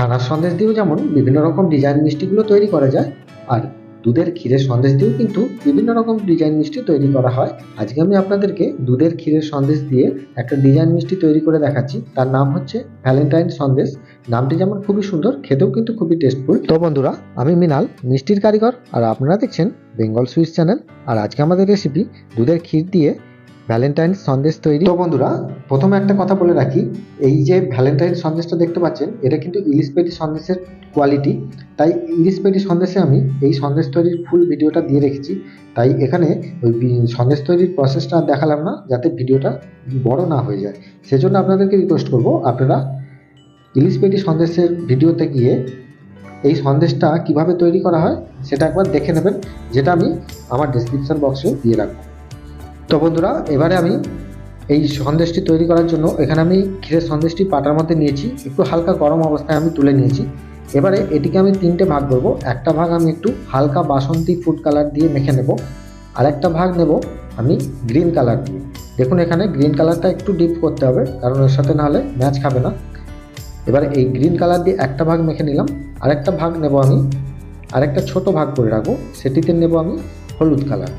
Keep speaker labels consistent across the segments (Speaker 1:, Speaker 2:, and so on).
Speaker 1: ছানার সন্দেশ দিয়েও যেমন বিভিন্ন রকম ডিজাইন মিষ্টিগুলো তৈরি করা যায়, আর দুধের ক্ষীরের সন্দেশ দিয়েও কিন্তু বিভিন্ন রকম ডিজাইন মিষ্টি তৈরি করা হয়। আজকে আমি আপনাদেরকে দুধের ক্ষীরের সন্দেশ দিয়ে একটা ডিজাইন মিষ্টি তৈরি করে দেখাচ্ছি। তার নাম হচ্ছে ভ্যালেন্টাইন সন্দেশ। নামটি যেমন খুবই সুন্দর, খেতেও কিন্তু খুবই টেস্টফুল তো বন্ধুরা, আমি মিনাল, মিষ্টির কারিগর, আর আপনারা দেখছেন বেঙ্গল সুইটস চ্যানেল আর আজকে আমাদের রেসিপি দুধের ক্ষীর দিয়ে ভ্যালেন্টাইন সন্দেশ তৈরি। তো বন্ধুরা, প্রথমে একটা কথা বলে রাখি, এই যে ভ্যালেন্টাইন সন্দেশটা দেখতে পাচ্ছেন, এটা কিন্তু ইলিশ পেটি সন্দেশের কোয়ালিটি তাই ইলিশ পেটি সন্দেশে আমি এই সন্দেশ তৈরির ফুল ভিডিওটা দিয়ে রেখেছি। তাই এখানে ওই সন্দেশ তৈরির প্রসেসটা দেখালাম না, যাতে ভিডিওটা বড় না হয়ে যায়। সেজন্য আপনাদেরকে রিকোয়েস্ট করব, আপনারা ইলিশ পেটি সন্দেশের ভিডিওতে গিয়ে এই সন্দেশটা কীভাবে তৈরি করা হয়, সেটা একবার দেখে নেবেন, যেটা আমি আমার ডিসক্রিপশন বক্সে দিয়ে রাখব। তো বন্ধুরা, এবারে আমি এই সন্দেশটি তৈরি করার জন্য এখানে আমি ক্ষীরের সন্দেশটি পাটার মধ্যে নিয়েছি, একটু হালকা গরম অবস্থায় আমি তুলে নিয়েছি। এবারে এটিকে আমি তিনটে ভাগ করব, একটা ভাগ আমি একটু হালকা বাসন্তী ফুড কালার দিয়ে মেখে নেব আর একটা ভাগ নেব আমি গ্রিন কালার দিয়ে। দেখুন, এখানে গ্রিন কালারটা একটু ডিপ করতে হবে, কারণ এর সাথে নাহলে ম্যাচ খাবে না। এবার এই গ্রিন কালার দিয়ে একটা ভাগ মেখে নিলাম, আরেকটা ভাগ নেব আমি, আরেকটা ছোট ভাগ করে রাখব, সেটিতে নেব আমি হলুদ কালার।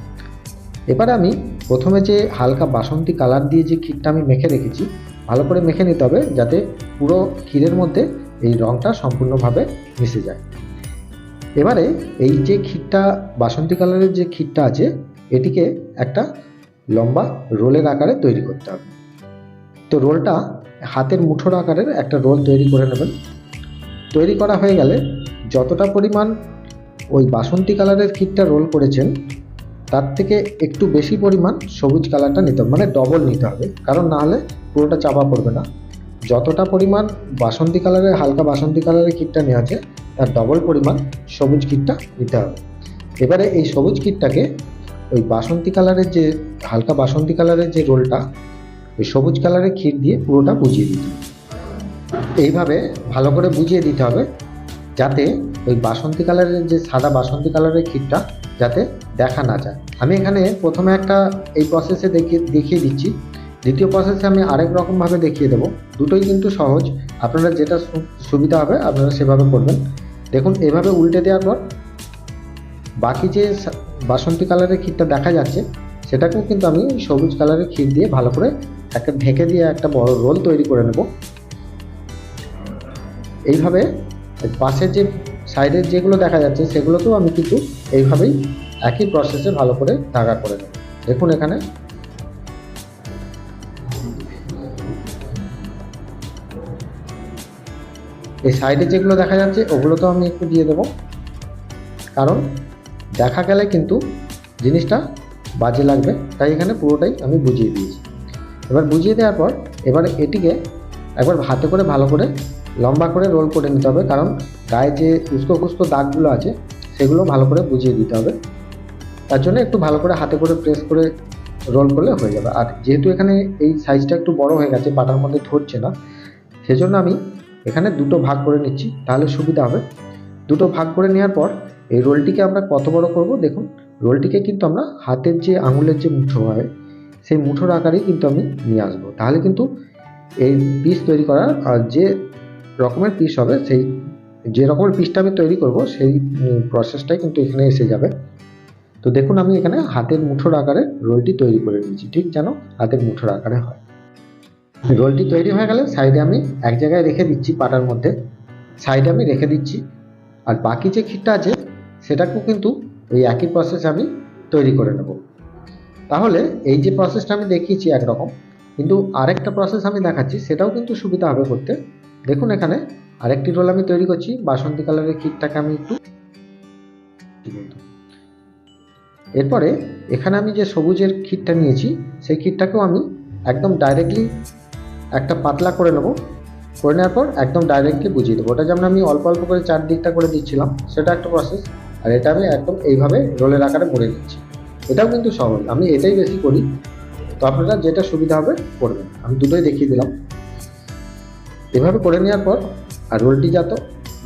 Speaker 1: এবারে আমি প্রথমে যে হালকা বাসন্তী কালার দিয়ে যে ক্ষীরটা আমি মেখে রেখেছি, ভালো করে মেখে নিতে হবে যাতে পুরো ক্ষীরের মধ্যে এই রঙটা সম্পূর্ণভাবে মিশে যায়। এবারে এই যে ক্ষীরটা, বাসন্তী কালারের যে ক্ষীরটা আছে, এটিকে একটা লম্বা রোলের আকারে তৈরি করতে হবে। তো রোলটা হাতের মুঠোর আকারের একটা রোল তৈরি করে নেবেন। তৈরি করা হয়ে গেলে যতটা পরিমাণ ওই বাসন্তী কালারের ক্ষীরটা রোল করেছেন তার থেকে একটু বেশি পরিমাণ সবুজ কালারটা নিতে হবে মানে ডবল নিতে হবে। কারণ না হলে পুরোটা চাপা পড়বে না। যতটা পরিমাণ বাসন্তী কালারের হালকা বাসন্তী কালারের কিটটা নেওয়া আছে, তার ডবল পরিমাণ সবুজ কিটটা নিতে হবে। এবারে এই সবুজ কিটটাকে ওই বাসন্তী কালারের যে, হালকা বাসন্তী কালারের যে রোলটা ওই সবুজ কালারের ক্ষীর দিয়ে পুরোটা বুঝিয়ে দিতে এইভাবে ভালো করে বুঝিয়ে দিতে হবে, যাতে ওই বাসন্তী কালারের যে সাদা বাসন্তী কালারের ক্ষীরটা যাতে দেখা না যায়। আমি এখানে প্রথমে একটা এই প্রসেসে দেখিয়ে দেখিয়ে দিচ্ছি। দ্বিতীয় প্রসেসে আমি আরেক রকমভাবে দেখিয়ে দেবো। দুটোই কিন্তু সহজ। আপনারা যেটা সুবিধা হবে, আপনারা সেভাবে করবেন। দেখুন, এভাবে উল্টে দেওয়ার পর বাকি যে বাসন্তী কালারের ক্ষীরটা দেখা যাচ্ছে, সেটাকেও কিন্তু আমি সবুজ কালারের ক্ষীর দিয়ে ভালো করে একটা ঢেকে দিয়ে একটা বড় রোল তৈরি করে নেব। এইভাবে পাশের যে সাইডের যেগুলো দেখা যাচ্ছে, সেগুলোকেও আমি কিন্তু এইভাবেই একই প্রসেসে ভালো করে দাগা করে নেব। দেখুন এখানে। এই সাইডে যেগুলো দেখা যাচ্ছে, ওগুলো তো আমি একটু দিয়ে দেবো। কারণ দেখা গেলে কিন্তু জিনিসটা বাজে লাগবে, তাই এখানে পুরোটাই আমি বুঝিয়ে দিয়েছি। এবার বুঝিয়ে দেওয়ার পর, এবার এটিকে একবার হাতে করে ভালো করে লম্বা করে রোল করে নিতে হবে, কারণ গায়ে যে উস্কো খুস্কো দাগগুলো আছে, সেগুলো ভালো করে বুঝিয়ে দিতে হবে। তার জন্য একটু ভালো করে হাতে করে প্রেস করে রোল করলে হয়ে যাবে। আর যেহেতু এখানে এই সাইজটা একটু বড় হয়ে গেছে পাটার মধ্যে ধরছে না, সেজন্য আমি এখানে দুটো ভাগ করে নিচ্ছি, তাহলে সুবিধা হবে। দুটো ভাগ করে নেওয়ার পর এই রোলটিকে আমরা কত বড় করব দেখুন রোলটিকে কিন্তু আমরা হাতের যে আঙুলের যে মুঠো হয়, সেই মুঠোর আকারেই কিন্তু আমি নিয়ে আসব। তাহলে কিন্তু এই পিস তৈরি করার যে রকমের পিস হবে, সেই যে রকমের পিসটা আমি তৈরি করব, সেই প্রসেসটাই কিন্তু এখানে এসে যাবে। তো দেখুন, আমি এখানে হাতের মুঠোর আকারে রোলটি তৈরি করে নিয়েছি, ঠিক যেন হাতের মুঠোর আকারে হয়। রোলটি তৈরি হয়ে গেলে সাইডে আমি এক জায়গায় রেখে দিচ্ছি পাটার মধ্যে। সাইডে আমি রেখে দিচ্ছি। আর বাকি যে ক্ষীরটা আছে, সেটাকেও কিন্তু ওই একই প্রসেস আমি তৈরি করে নেব। তাহলে এই যে প্রসেসটা আমি দেখিয়েছি একরকম, কিন্তু আরেকটা প্রসেস আমি দেখাচ্ছি, সেটাও কিন্তু সুবিধা হবে করতে। দেখুন এখানে আরেকটি রোল আমি তৈরি করছি, বাসন্তী কালারের ক্ষীরটাকে আমি একটু এরপরে এখানে আমি যে সবুজের ক্ষীরটা নিয়েছি, সেই ক্ষীরটাকেও আমি একদম ডাইরেক্টলি একটা পাতলা করে নেব। করে নেওয়ার পর একদম ডাইরেক্টলি বুঝিয়ে দেবো। ওটা যেমন আমি অল্প অল্প করে চারদিকটা করে দিচ্ছিলাম, সেটা একটা প্রসেস আর এটা আমি একদম এইভাবে রোলের আকারে ভরে দিচ্ছি এটাও কিন্তু সহজ, আমি এটাই বেশি করি। তো আপনারা যেটা সুবিধা হবে করবেন। আমি দুটোই দেখিয়ে দিলাম। এভাবে করে নেওয়ার পর আর রোলটি যাতে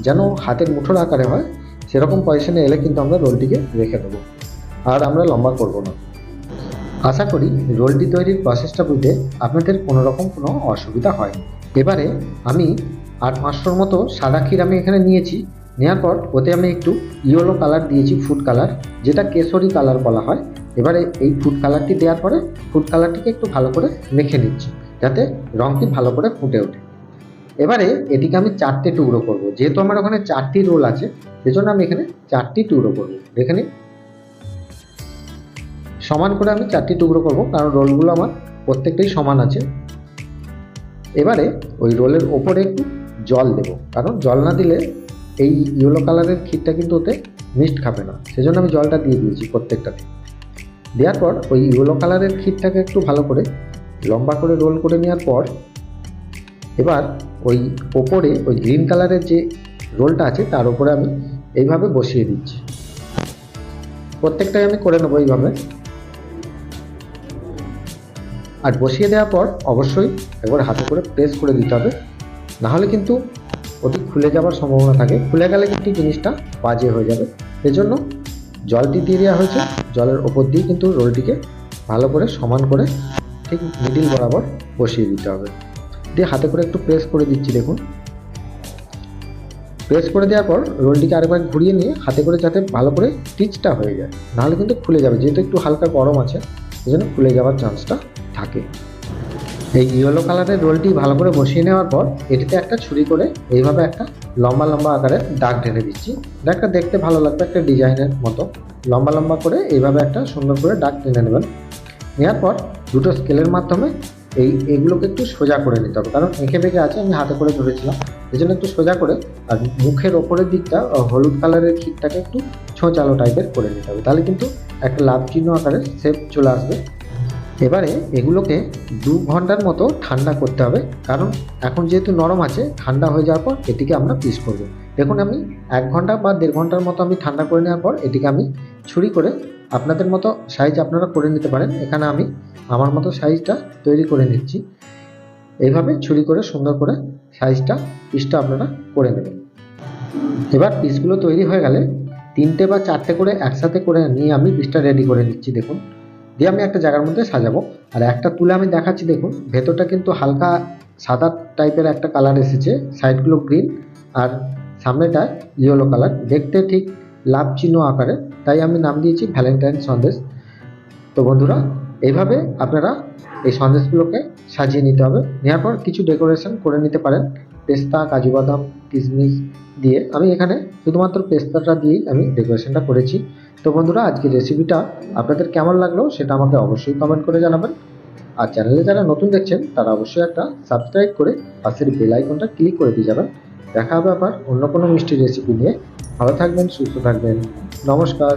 Speaker 1: যেন হাতের মুঠোর আকারে হয়, সেরকম পজিশনে এলে কিন্তু আমরা রোলটিকে রেখে দেবো। আর আমরা লম্বা করব না। আশা করি রোলটি তৈরির প্রসেসটা বুঝতে আপনাদের কোনো রকম কোনো অসুবিধা হয়নি। এবারে আমি আর পাঁচশোর মতো সাদা ক্ষীর আমি এখানে নিয়েছি। নেওয়ার পর ওতে আমি একটু ইয়েলো কালার দিয়েছি, ফুড কালার, যেটা কেশরি কালার বলা হয়। এবারে এই ফুড কালারটি দেওয়ার পরে ফুড কালারটিকে একটু ভালো করে মেখে নিচ্ছি, যাতে রঙটি ভালো করে ফুটে ওঠে। এবারে এটিকে আমি চারটে টুকরো করব। যেহেতু আমার ওখানে চারটি রোল আছে, সেজন্য আমি এখানে চারটি টুকরো করব। দেখে নিন। সমান করে আমি চারটি টুকরো করব, কারণ রোলগুলো আমার প্রত্যেকটাই সমান আছে। এবারে ওই রোলের ওপরে একটু জল দেব, কারণ জল না দিলে এই ইয়েলো কালারের ক্ষীরটা কিন্তু ওতে মিক্সড খাবে না। সেজন্য আমি জলটা দিয়ে দিয়েছি প্রত্যেকটাতে। দেওয়ার পর ওই ইয়েলো কালারের ক্ষীরটাকে একটু ভালো করে লম্বা করে রোল করে নেওয়ার পর, এবার ওই ওপরে, ওই গ্রিন কালারের যে রোলটা আছে, তার উপরে আমি এইভাবে বসিয়ে দিচ্ছি। প্রত্যেকটাই আমি করে নেব এইভাবে। আর বসিয়ে দেওয়ার পর অবশ্যই একবার হাতে করে প্রেস করে দিতে হবে। নাহলে কিন্তু ওটি খুলে যাওয়ার সম্ভাবনা থাকে। খুলে গেলে কিন্তু জিনিসটা বাজে হয়ে যাবে। এজন্য জলটি দিয়ে দেওয়া হয়েছে। জলের ওপর দিয়ে কিন্তু রোলটিকে ভালো করে সমান করে ঠিক মিডিল বরাবর বসিয়ে দিতে হবে। দিয়ে হাতে করে একটু প্রেস করে দিচ্ছি, দেখুন। প্রেস করে দেওয়ার পর রোলটিকে আরেকবার ঘুরিয়ে নিয়ে হাতে করে যাতে ভালো করে স্টিচটা হয়ে যায়। নাহলে কিন্তু খুলে যাবে, যেহেতু একটু হালকা গরম আছে, এই জন্য খুলে যাওয়ার চান্সটা থাকে। এই ইয়েলো কালারের রোলটি ভালো করে বসিয়ে নেওয়ার পর এটিতে একটা ছুরি করে এইভাবে একটা লম্বা লম্বা আকারে দাগ ঢেলে দিচ্ছি। দাগটা দেখতে ভালো লাগবে একটা ডিজাইনের মতো। লম্বা লম্বা করে এইভাবে একটা সুন্দর করে দাগ টেনে নেবেন। নেওয়ার পর দুটো স্কেলের মাধ্যমে এই, এগুলোকে একটু সোজা করে নিতে হবে। কারণ এঁকে বেঁকে আছে, আমি হাতে করে ধরেছিলাম। এই জন্য একটু সোজা করে আর মুখের ওপরের দিকটা হলুদ কালারের ক্ষীরটাকে একটু ছোঁচালো টাইপের করে নিতে হবে। তাহলে কিন্তু একটা লাভ চিহ্ন আকারে শেপ চলে আসবে। এবারে এগুলোকে দু ঘণ্টার মতো ঠান্ডা করতে হবে। কারণ এখন যেহেতু নরম আছে, ঠান্ডা হয়ে যাওয়ার পর এটিকে আমরা পিস করব। দেখুন আমি এক ঘণ্টা বা দেড় ঘণ্টার মতো আমি ঠান্ডা করে নেওয়ার পর এটিকে আমি ছুরি করে আপনাদের মতো সাইজ আপনারা করে নিতে পারেন। এখানে আমি আমার মতো সাইজটা তৈরি করে নিচ্ছি। এইভাবে ছুরি করে সুন্দর করে সাইজটা পিসটা আপনারা করে নেবেন। এবার পিসগুলো তৈরি হয়ে গেলে তিনটে বা চারটে করে একসাথে করে নিয়ে আমি পিসটা রেডি করে নিচ্ছি, দেখুন। দিয়ে আমি একটা জায়গার মধ্যে সাজাবো। আর একটা তুলে আমি দেখাচ্ছি, দেখুন। ভেতরটা কিন্তু হালকা সাদা টাইপের একটা কালার এসেছে সাইডগুলো গ্রিন আর সামনেটা ইয়েলো কালার দেখতে ঠিক লাভ চিহ্ন আকারে। তাই আমি নাম দিয়েছি ভ্যালেন্টাইন সন্দেশ। তো বন্ধুরা এইভাবে আপনারা এই সন্দেশগুলোকে সাজিয়ে নিতে হবে। নেওয়ার পর কিছু ডেকোরেশন করে নিতে পারেন। পেস্তা, কাজু বাদাম, কিশমিশ দিয়ে। আমি এখানে শুধুমাত্র পেস্তাটা দিয়েই আমি ডেকোরেশনটা করেছি। তো বন্ধুরা, আজকের রেসিপিটা আপনাদের কেমন লাগল সেটা আমাকে অবশ্যই কমেন্ট করে জানাবেন। আর চ্যানেলে যারা নতুন দেখছেন, তারা অবশ্যই একটা সাবস্ক্রাইব করে পাশের বেল আইকনটা ক্লিক করে দিয়ে যাবেন। দেখা হবে আবার অন্য কোনো মিষ্টি রেসিপি নিয়ে। ভালো থাকবেন সুস্থ থাকবেন। নমস্কার।